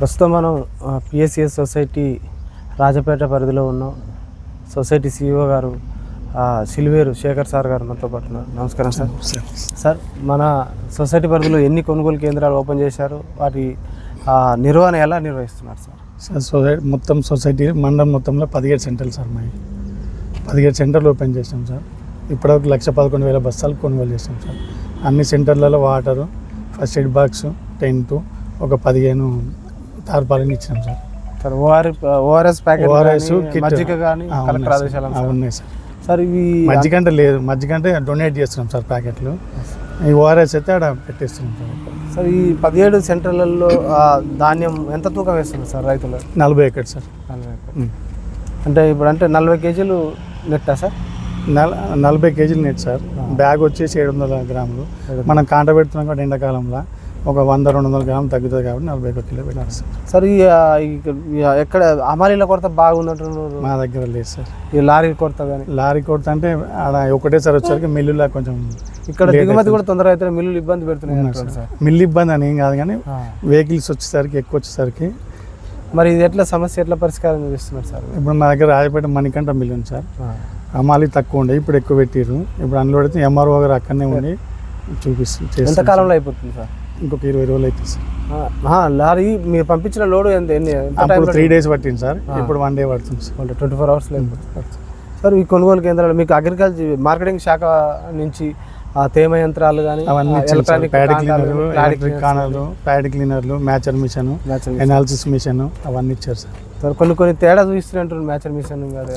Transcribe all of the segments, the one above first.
ప్రస్తుతం మనం PSCS society Rajapeta పరిధిలో ఉన్నాం. సొసైటీ సిఇఓ గారు ఆ, సిల్వేరు శేఖర్ సార్ గారు మనతో పాటు నమస్కారం సార్. సార్ మన సొసైటీ పరిధిలో ఎన్ని కొనుగోలు కేంద్రాలు ఓపెన్ చేశారు? వాటి నిర్వహణ ఎలా నిర్వహిస్తున్నారు సార్? సార్ సొసైటీ మొత్తం సొసైటీ మండలం మొత్తంలో పదిహేడు సెంటర్లు సార్ మావి పదిహేడు సెంటర్లు ఓపెన్ చేసాం సార్. ఇప్పటివరకు లక్ష పదకొండు వేల బస్తాలు కొనుగోలు చేసాం సార్. అన్ని సెంటర్లలో water first aid box tent ఒక పదిహేను తార్పాలని ఇచ్చినాం sir. Sir OR ORS packet ORS మజ్జిగ కానీ కలెక్టర్ ఉన్నాయి సార్. ఆదేశాలు ఆ, ఉన్నాయి సార్. సార్ ఇవి మజ్జిగ అంటే లేదు. మజ్జిగ అంటే డొనేట్ చేస్తున్నాం సార్ ప్యాకెట్లు. ఈ ఓఆర్ఎస్ అయితే ఆడ పెట్టేస్తున్నాం సార్. సార్ ఈ పదిహేడు సెంటర్లలో ధాన్యం ఎంత తూకం వేస్తున్నారు సార్ రైతులు? నలభై ఎక్కడ సార్. నలభై. అంటే ఇప్పుడు అంటే నలభై కేజీలు నెట్టా సార్? నల నలభై కేజీలు నెట్ సార్. బ్యాగ్ వచ్చేసి ఏడు వందల గ్రాములు. మనం కాంట పెడుతున్నాం కాబట్టి ఎండాకాలంలో. ఒక వంద రెండు వందల గ్రాములు తగ్గుతుంది కాబట్టి నలభై ఒక కిలో పెట్టాలి. సార్ సార్ ఈ ఎక్కడ అమాలీల కొరత బాగుందంటున్నారు? మా దగ్గర లేదు సార్. ఈ లారీ కొరత కానీ లారీ కొడుత అంటే ఆడ ఒకటేసారి వచ్చేసరికి మిల్లులా కొంచెం ఇక్కడ దిగుమతి. కూడా తొందరగా అయితే మిల్లులు ఇబ్బంది పెడుతున్నాయి సార్? మిల్లు ఇబ్బంది అని ఏం కాదు కానీ. వెహికల్స్ వచ్చేసరికి ఎక్కువ వచ్చేసరికి మరి ఇది ఎట్లా సమస్య ఎట్లా పరిష్కారం చేస్తున్నారు సార్? ఇప్పుడు మా దగ్గర రాజపేట మణికంఠ మిల్లు ఉంది సార్. అమాలి తక్కువ ఉండే ఇప్పుడు ఎక్కువ పెట్టిర్రు. ఇప్పుడు అన్లోడ్ అయితే ఎంఆర్ఓ గారు అక్కడనే ఉండి చూపిస్తుంది ఎంత కాలంలో అయిపోతుంది సార్? ఇంకొక ఇరవై రోజులు అవుతుంది సార్. లారీ మీరు పంపించిన లోడ్ ఎంత ఎన్ని అప్పుడు త్రీ డేస్ పట్టింది సార్. ఇప్పుడు వన్ డే పడుతుంది సార్. ట్వంటీ ఫోర్ అవర్స్ లేదు సార్ ఈ కొనుగోలు కేంద్రాలు మీకు అగ్రికల్చర్ మార్కెటింగ్ శాఖ నుంచి ఆ తేమ యంత్రాలు కానీ అవన్నీ ప్యాడ్ క్లీనర్లు ఎలక్ట్రిక్ కానర్లు ప్యాడ్ క్లీనర్లు మ్యాచర్ మిషన్ ఎనాలిసిస్ మిషన్ అవన్నీ ఇచ్చారు సార్. కొన్ని కొన్ని తేడా చూపిస్తున్నట్టు మ్యాచర్ మిషన్ కదా.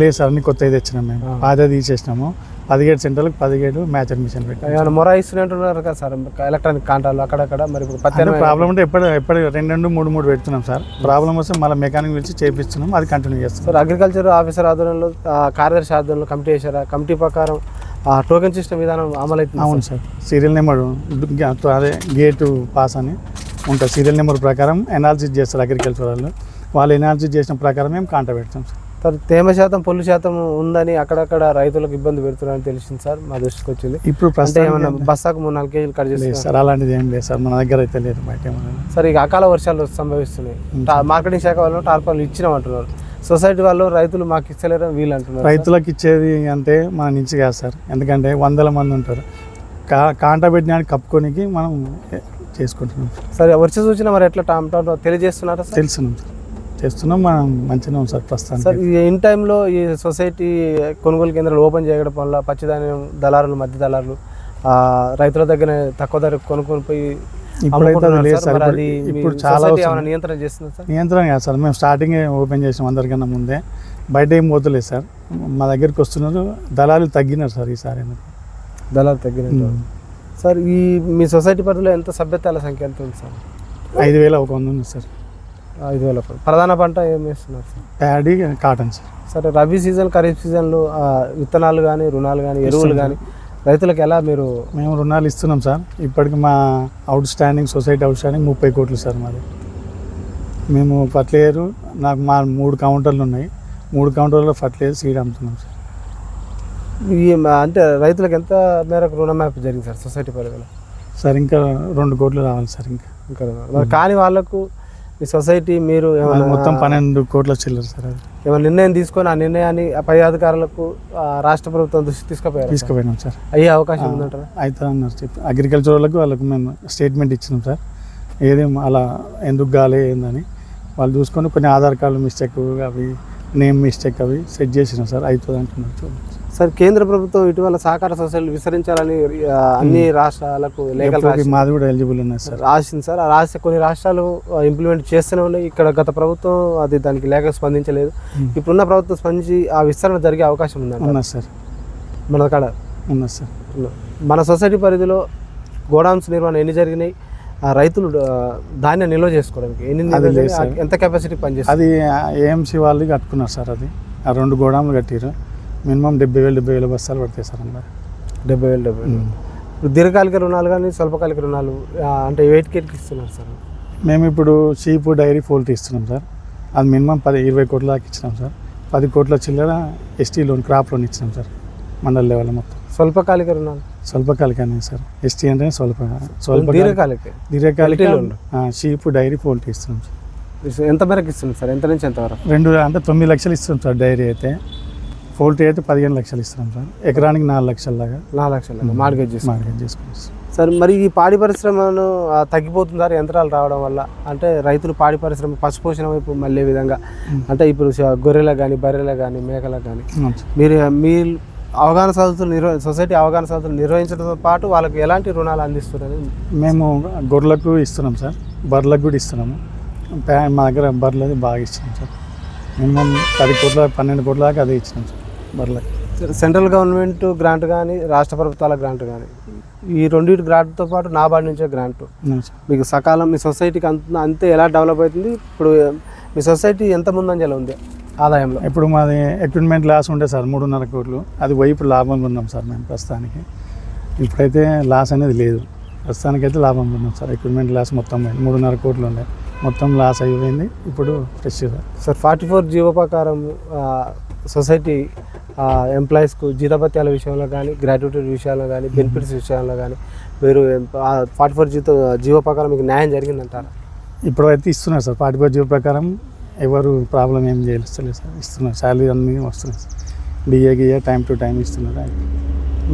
లేదు సార్ అన్ని కొత్తవి తెచ్చినాం మేము. పాత తీసేసినాము. పదిహేడు సెంటర్లకు పదిహేడు మ్యాచర్ మిషన్ పెట్టాం మొర ఇస్తున్నట్టున్నారు కదా సార్ ఎలక్ట్రానిక్ కాంటాలు అక్కడక్కడ మరి ఇప్పుడు ప్రాబ్లం ఉంటే ఎప్పుడు ఎప్పుడు రెండు రెండు మూడు మూడు పెడుతున్నాం సార్. ప్రాబ్లం వస్తే మళ్ళీ మెకానిక్ పిలిచి చేపిస్తున్నాం అది కంటిన్యూ చేస్తాం సార్ అగ్రికల్చర్ ఆఫీసర్ ఆధ్వర్యంలో కార్యదర్శి ఆధ్వర్యంలో కమిటీ చేశారా కమిటీ ప్రకారం ఆ టోకెన్ సిస్టమ్ విధానం అమలవుతుంది అవును సార్. సీరియల్ నెంబర్ అదే గేటు పాస్ అని ఉంటుంది. సీరియల్ నెంబర్ ప్రకారం ఎనాలిసిస్ చేస్తారు అగ్రికల్చర్ వాళ్ళు. వాళ్ళు ఎనాలిసిస్ చేసిన ప్రకారం మేము కాంట పెడతాం సార్ సార్ తేమ శాతం పొల్లు శాతం ఉందని అక్కడక్కడ రైతులకు ఇబ్బంది పెడుతున్నారని తెలిసింది సార్ మా దృష్టికి వచ్చింది. ఇప్పుడు ప్రస్తుతం ఏమన్నా బస్తాకు మూడు నాలుగు కేజీలు కట్ చేస్తారు సార్ అలాంటిది ఏం లేదు సార్ మన దగ్గర అయితే లేదు బయట సార్ ఇక అకాల వర్షాలు సంభవిస్తున్నాయి. మార్కెటింగ్ శాఖ వాళ్ళు టార్పాలు ఇచ్చినామంటున్నారు సొసైటీ వాళ్ళు రైతులు మాకు ఇస్తలేరని వీళ్ళు అంటున్నారు రైతులకు ఇచ్చేది అంటే మన నుంచి కాదు సార్. ఎందుకంటే వందల మంది ఉంటారు. కా కాంట పెట్టినానికి కప్పుకోనికి మనం చేసుకుంటున్నాం సరే. వచ్చే సూచన మరి ఎట్లా టామ్ టామ్ తెలియజేస్తున్నారా తెలుసున్నాం సార్. చేస్తున్నాం మనం మంచిగా ఉన్నాం సార్ సార్ ప్రస్తుతానికి ఈ ఇన్ టైంలో ఈ సొసైటీ కొనుగోలు కేంద్రాలు ఓపెన్ చేయడం వల్ల పచ్చిధాన్యం దళారులు మధ్య దళారులు రైతుల దగ్గర తక్కువ ధర కొనుక్కొని పోయి ఇప్పుడైతే లేదు సార్. సార్. ఇప్పుడు- అది మీ ఇప్పుడు చాలా నియంత్రణ చేస్తుంది సార్? నియంత్రణ కాదు సార్. మేము స్టార్టింగ్ ఓపెన్ చేసాం అందరికన్నా ముందే. బయట ఏం పోతలేదు సార్. మా దగ్గరికి వస్తున్నారు. దళాలు తగ్గినారు సార్ ఈసారి ఎందుకు. దళారు తగ్గినట్టు సార్ ఈ మీ సొసైటీ పరిధిలో ఎంత సభ్యతాల సంఖ్య ఎంత ఉంది సార్? ఐదు వేల ఒక వంద ఉంది సార్. ఐదు వేల ప్రధాన పంట ఏం వేస్తున్నారు సార్? Paddy cotton sir. సరే రబీ సీజన్ ఖరీఫ్ సీజన్లో విత్తనాలు కానీ రుణాలు కానీ ఎరువులు కానీ రైతులకు ఎలా మీరు మేము రుణాలు ఇస్తున్నాం సార్. ఇప్పటికి మా outstanding society outstanding ముప్పై కోట్లు సార్ మాది. మేము ఫర్టిలైజర్ నాకు మా మూడు కౌంటర్లు ఉన్నాయి. మూడు కౌంటర్లలో ఫర్టిలైజర్ సీడ్ అమ్ముతున్నాం సార్. ఈ మా- అంటే రైతులకు ఎంత మేరకు రుణమాఫీ జరిగింది సార్ సొసైటీ పరిధిలో? సార్ ఇంకా రెండు కోట్లు రావాలి సార్ ఇంకా. ఇంకా కానీ వాళ్ళకు ఈ సొసైటీ మీరు మొత్తం పన్నెండు కోట్ల చిల్లర సార్ ఏమైనా నిర్ణయం తీసుకొని ఆ నిర్ణయాన్ని పై అధికారులకు రాష్ట్ర ప్రభుత్వం దృష్టి తీసుకుపోయారు తీసుకుపోయినాం సార్. అయ్యే అవకాశం ఉందంటారా? అయితే అన్నారు చెప్పి అగ్రికల్చర్ వాళ్ళకి వాళ్ళకి మేము స్టేట్మెంట్ ఇచ్చినాం సార్. ఏది అలా ఎందుకు గాలే ఏందని. వాళ్ళు చూసుకొని కొన్ని ఆధార్ కార్డు మిస్టేక్ అవి నేమ్ మిస్టేక్ అవి సెట్ చేసినాం సార్. అవుతుంది అంటున్నారు చూడండి సార్ కేంద్ర ప్రభుత్వం ఇటీవల సహకార సొసైటీలు విస్తరించాలని అన్ని రాష్ట్రాలకు లేఖలు మాది కూడా ఎలిజిబుల్ ఉన్నాయి సార్. రాసింది సార్. ఆ రాసి కొన్ని రాష్ట్రాలు ఇంప్లిమెంట్ చేస్తూనే ఉన్నాయి. ఇక్కడ గత ప్రభుత్వం అది దానికి లేఖ స్పందించలేదు. ఇప్పుడున్న ప్రభుత్వం స్పందించి ఆ విస్తరణ జరిగే అవకాశం ఉన్నది సార్. మన కాడ? ఉన్నది సార్. మన సొసైటీ పరిధిలో గోడౌన్స్ నిర్మాణం ఎన్ని జరిగినాయి? ఆ రైతులు ధాన్యం నిల్వ చేసుకోవడానికి ఎన్ని. ఎంత కెపాసిటీ పనిచేస్తుంది? అది ఏఎంసీ వాళ్ళు కట్టుకున్నారు సార్ అది. ఆ రెండు గోడాములు కట్టిరు మినిమం డెబ్బై వేలు డెబ్బై వేల బస్తాలు పడతాయి సార్ అందరు. డెబ్బై వేలు డెబ్బై వేలు. ఇప్పుడు దీర్ఘకాలిక రుణాలు కానీ స్వల్పకాలిక రుణాలు అంటే వెయిట్ కేట్కి ఇస్తున్నారు సార్? మేము ఇప్పుడు షీప్ డైరీ పోల్ట్రీ ఇస్తున్నాం సార్. అది మినిమం పది ఇరవై కోట్ల దాకా ఇచ్చినాం సార్. పది కోట్ల చిల్లర ఎస్టీ లోన్ క్రాప్ లోన్ ఇచ్చినాం సార్ మండల లెవెల్ మొత్తం. స్వల్పకాలిక రుణాలు? స్వల్పకాలికనే సార్. ఎస్టీ అంటే స్వల్ప స్వల్ప దీర్ఘకాలిక. దీర్ఘకాలిక. షీప్ డైరీ పోల్ట్రీ ఇస్తున్నాం సార్. ఎంత మేరకు ఇస్తుంది సార్? ఎంత నుంచి ఎంత వరకు? రెండు అంటే తొమ్మిది లక్షలు ఇస్తున్నాం సార్ డైరీ అయితే. పోల్ట్రీ అయితే పదిహేను లక్షలు ఇస్తున్నాం సార్. ఎకరానికి నాలుగు లక్షల దాకా. నాలుగు లక్షలు మార్కెట్ చేసి సార్. మరి ఈ పాడి పరిశ్రమను తగ్గిపోతుందా యంత్రాలు రావడం వల్ల? అంటే రైతులు పాడి పరిశ్రమ పశుపోషణ వైపు మళ్ళీ విధంగా? అంటే ఇప్పుడు గొర్రెలకు కానీ బర్రెలకు కానీ మేకలకు కానీ. మీరు మీ అవగాహన సదస్సులు నిర్వ సొసైటీ అవగాహన సదస్సులు నిర్వహించడంతో పాటు వాళ్ళకి ఎలాంటి రుణాలు అందిస్తున్నారని మేము గొర్రెలకు ఇస్తున్నాం సార్. బర్రెలకు కూడా ఇస్తున్నాము. మా దగ్గర బర్రెలది బాగా ఇస్తున్నాం సార్. మినిమం పది కోట్ల పన్నెండు కోట్ల దాకా అదే ఇచ్చినాం సార్. బర్రెలకు సెంట్రల్ గవర్నమెంట్ గ్రాంట్ కానీ రాష్ట్ర ప్రభుత్వాల గ్రాంట్ కానీ ఈ రెండింటి గ్రాంట్తో పాటు నాబార్డు నుంచే గ్రాంట్. మీకు సకాలం మీ సొసైటీకి అంత అంతే ఎలా డెవలప్ అవుతుంది ఇప్పుడు మీ సొసైటీ ఎంత ముందంజలో ఉంది ఆదాయంలో? ఇప్పుడు మాది ఎక్విప్మెంట్ లాస్ ఉండే సార్ మూడున్నర కోట్లు. అది ఇప్పుడు లాభంలో ఉన్నాం సార్ మేము ప్రస్తుతానికి. ఇప్పుడైతే లాస్ అనేది లేదు. ప్రస్తుతానికి అయితే లాభంలో ఉన్నాం సార్. ఎక్విప్మెంట్ లాస్ మొత్తం పోయింది. మూడున్నర కోట్లు ఉండే. మొత్తం లాస్ అయిపోయింది. ఇప్పుడు fresh sir. Sir forty four GO ప్రకారం ఆ, సొసైటీ ఎంప్లాయీస్కు జీతభత్యాల విషయంలో కానీ గ్రాట్యుటీ విషయాల్లో కానీ బెనిఫిట్స్ విషయాల్లో కానీ మీరు ఫార్టీ ఫోర్ జీతో జీవో ప్రకారం మీకు న్యాయం జరిగిందంటారా? ఇప్పుడు అయితే ఇస్తున్నారు సార్. పార్టీ జీవో ప్రకారం ఎవరు ప్రాబ్లం ఏం చేయలేదు సార్. ఇస్తున్నారు. శాలరీ అన్నీ వస్తున్నాయి సార్. డిఏ గిఏ టైం టు టైం ఇస్తున్నారు.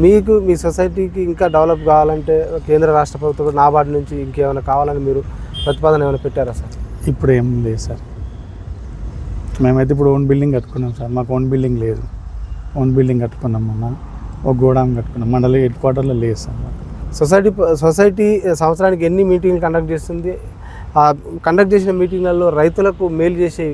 మీకు మీ సొసైటీకి ఇంకా డెవలప్ కావాలంటే కేంద్ర రాష్ట్ర ప్రభుత్వం నాబార్డు నుంచి ఇంకేమైనా కావాలని మీరు ప్రతిపాదన ఏమైనా పెట్టారా సార్? ఇప్పుడు ఏం లేదు సార్. మేమైతే ఇప్పుడు ఓన్ బిల్డింగ్ కట్టుకున్నాం సార్. మాకు ఓన్ బిల్డింగ్ లేదు. ఓన్ బిల్డింగ్ కట్టుకున్నాం మొన్న. ఒక గోడాం కట్టుకున్నాం. మండలి హెడ్ క్వార్టర్లో లేదు సార్. సొసైటీ సొసైటీ సంవత్సరానికి ఎన్ని మీటింగ్లు కండక్ట్ చేస్తుంది? ఆ కండక్ట్ చేసిన మీటింగ్లలో రైతులకు మేలు చేసే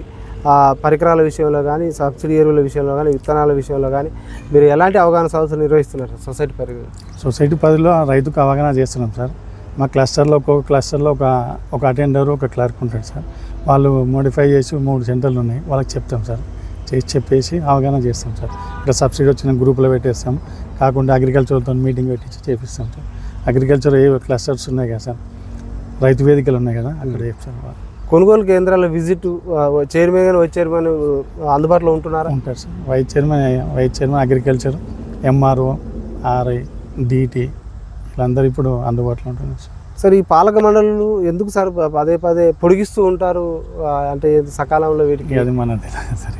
ఆ, పరికరాల విషయంలో కానీ సబ్సిడీ ఎరువుల విషయంలో కానీ విత్తనాల విషయంలో కానీ మీరు ఎలాంటి అవగాహన సంస్థలు నిర్వహిస్తున్నారు సార్ సొసైటీ పరిగణ సొసైటీ పరిధిలో రైతుకు అవగాహన చేస్తున్నాం సార్. మా క్లస్టర్లో ఒక్కొక్క క్లస్టర్లో ఒక ఒక అటెండర్ ఒక క్లర్క్ ఉంటాడు సార్. వాళ్ళు మోడిఫై చేసి మూడు సెంటర్లు ఉన్నాయి. వాళ్ళకి చెప్తాం సార్. చేసి చెప్పేసి అవగాహన చేస్తాం సార్. ఇక్కడ సబ్సిడీ వచ్చిన గ్రూపులో పెట్టేస్తాం. కాకుండా అగ్రికల్చర్తో మీటింగ్ పెట్టించి చేపిస్తాం సార్. అగ్రికల్చర్ ఏ క్లస్టర్స్ ఉన్నాయి కదా సార్. రైతు వేదికలు ఉన్నాయి కదా అక్కడ చెప్తాం వాళ్ళు. కొనుగోలు కేంద్రాల విజిట్ చైర్మన్ వైస్ చైర్మన్ అందుబాటులో ఉంటున్నారా? ఉంటారు sir. Vice chairman vice chairman agriculture MRO RI DT వీళ్ళందరూ ఇప్పుడు అందుబాటులో ఉంటున్నారు సార్. సార్ ఈ పాలక మండలులు ఎందుకు సార్ పదే పదే పొడిగిస్తూ ఉంటారు? అంటే సకాలంలో వీటికి? అది మన సార్.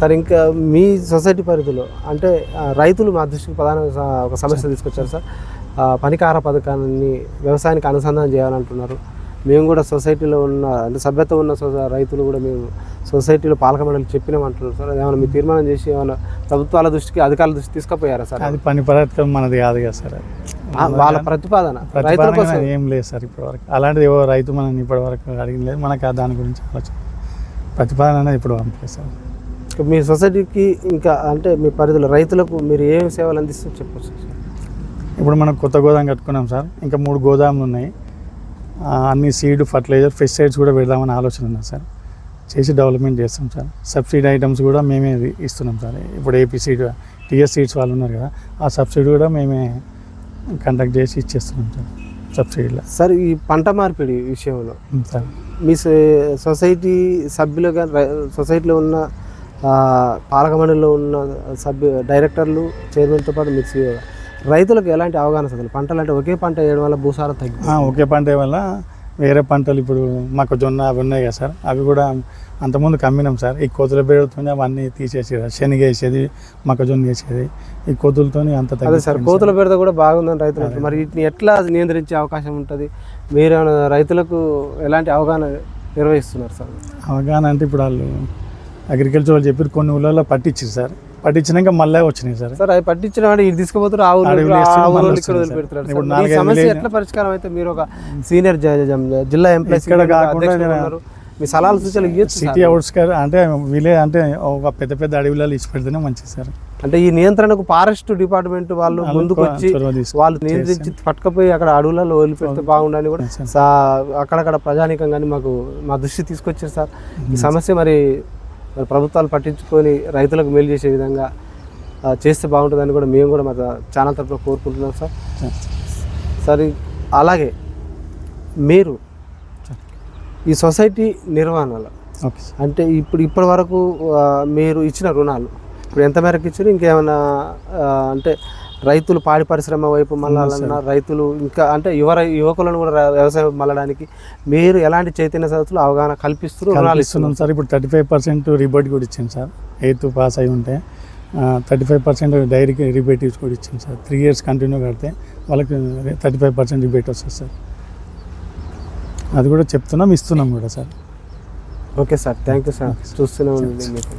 సార్ ఇంకా మీ సొసైటీ పరిధిలో అంటే రైతులు మా దృష్టికి ప్రధాన ఒక సమస్య తీసుకొచ్చారు సార్. పనికార పథకాన్ని వ్యవసాయానికి అనుసంధానం చేయాలంటున్నారు. మేము కూడా సొసైటీలో ఉన్న అంటే సభ్యత్వం ఉన్న రైతులు కూడా మేము సొసైటీలో పాలక మండలి చెప్పినామంటున్నారు. సార్ ఏమైనా మీ తీర్మానం చేసి ఏమైనా ప్రభుత్వాల దృష్టికి అధికారుల దృష్టికి తీసుకుపోయారా సార్? అది పని పరాత్కం మనది కాదు కదా సార్ వాళ్ళ ప్రతిపాదన రైతుల కోసం ఏం లేదు సార్ ఇప్పటివరకు. అలాంటిది ఎవరు రైతు మనం ఇప్పటివరకు అడిగింది లేదు. మనకు ఆ దాని గురించి ఆలోచన ప్రతిపాదన అనేది ఇప్పుడు పంపలేదు సార్. మీ సొసైటీకి ఇంకా అంటే మీ పరిధిలో రైతులకు మీరు ఏం సేవలు అందిస్తూ చెప్పొచ్చు సార్. ఇప్పుడు మనం కొత్త గోదాం కట్టుకున్నాం సార్. ఇంకా మూడు గోదాములు ఉన్నాయి. అన్ని సీడ్ ఫర్టిలైజర్ పెస్టిసైడ్స్ కూడా పెడదామని ఆలోచన ఉంది సార్. చేసి డెవలప్మెంట్ చేస్తాం సార్. సబ్సిడీ ఐటమ్స్ కూడా మేమే ఇస్తున్నాం సార్. ఇప్పుడు ఏపీ సీడ్ టీఎస్ సీడ్స్ వాళ్ళు ఉన్నారు కదా ఆ సబ్సిడీ కూడా మేమే కండక్ట్ చేసి ఇచ్చేస్తున్నాం సార్. సబ్సిడీలో సార్ ఈ పంట మార్పిడి విషయంలో సార్. మీ సొసైటీ సభ్యులు కానీ రై- సొసైటీలో ఉన్న పాలక మండలిలో ఉన్న సభ్యు డైరెక్టర్లు చైర్మన్తో పాటు గా? రైతులకు ఎలాంటి అవగాహన అసలు పంటలు అంటే ఒకే పంట వేయడం వల్ల భూసారం తగ్గి ఒకే పంట వల్ల వేరే పంటలు ఇప్పుడు మాకు జొన్న అవి ఉన్నాయి కదా సార్. అవి కూడా అంతకుముందు కమ్మినాం సార్. ఈ కోతుల పేరుతో అవన్నీ తీసేసేది శనగ వేసేది మొక్కజొన్న వేసేది ఈ కోతులతో అంత అదే సార్ కోతుల పెడత కూడా బాగుందని రైతులు. మరి వీటిని ఎట్లా నియంత్రించే అవకాశం ఉంటుంది? మీరు రైతులకు ఎలాంటి అవగాహన నిర్వహిస్తున్నారు సార్? అవగాహన అంటే ఇప్పుడు వాళ్ళు అగ్రికల్చర్ వాళ్ళు చెప్పారు కొన్ని ఊళ్ళలో పట్టించారు సార్. పట్టించినాక మళ్ళీ వచ్చినాయి సార్. సార్ అవి పట్టించిన వాడు ఇది తీసుకుపోతారు ఆ ఊరు అడవిలో ఇక్కడ సమస్య ఎట్లా పరిష్కారం అయితే మీరు ఒక సీనియర్ జిల్లా ఎంప్లాయీస్ ఇక్కడ కాకుండా మీ సలహాలు సూచనలు ఇవ్వచ్చు సిటీ అవుట్స్కర్ అంటే విలేజ్ అంటే ఒక పెద్ద పెద్ద అడవిలలో ఇచ్చి పెడితేనే మంచిది సార్. అంటే ఈ నియంత్రణకు ఫారెస్ట్ డిపార్ట్మెంట్ వాళ్ళు ముందుకు వచ్చి వాళ్ళు నియంత్రించి పట్టుకపోయి అక్కడ అడవులలో వదిలిపెడితే బాగుండని కూడా అక్కడక్కడ ప్రజానీకం కానీ మాకు మా దృష్టి తీసుకొచ్చారు సార్. ఈ సమస్య మరి మరి ప్రభుత్వాలు పట్టించుకొని రైతులకు మేలు చేసే విధంగా చేస్తే బాగుంటుందని కూడా మేము కూడా మా ఛానల్ తరఫున కోరుకుంటున్నాం సార్ సార్. అలాగే మీరు ఈ సొసైటీ నిర్వహణలో అంటే ఇప్పుడు ఇప్పటి వరకు మీరు ఇచ్చిన రుణాలు ఇప్పుడు ఎంత మేరకు ఇచ్చారు ఇంకేమైనా అంటే రైతులు పాడి పరిశ్రమ వైపు మళ్ళాలన్నా రైతులు ఇంకా అంటే యువ యువకులను కూడా వ్యవసాయం మళ్ళడానికి మీరు ఎలాంటి చైతన్య సదస్సులు అవగాహన కల్పిస్తూ రుణాలు ఇస్తున్నాం సార్. ఇప్పుడు థర్టీ ఫైవ్ పర్సెంట్ రిబేట్ కూడా ఇచ్చాను సార్. ఎయిత్ పాస్ అయి ఉంటే థర్టీ ఫైవ్ పర్సెంట్ డైరీకి రిబేట్ కూడా ఇచ్చాం సార్. త్రీ ఇయర్స్ కంటిన్యూ కడితే వాళ్ళకి థర్టీ ఫైవ్ పర్సెంట్ రిబేట్ వస్తుంది సార్. అది కూడా చెప్తున్నాం ఇస్తున్నాం కూడా sir. Okay sir. Thank you sir. చూస్తూనే మీకు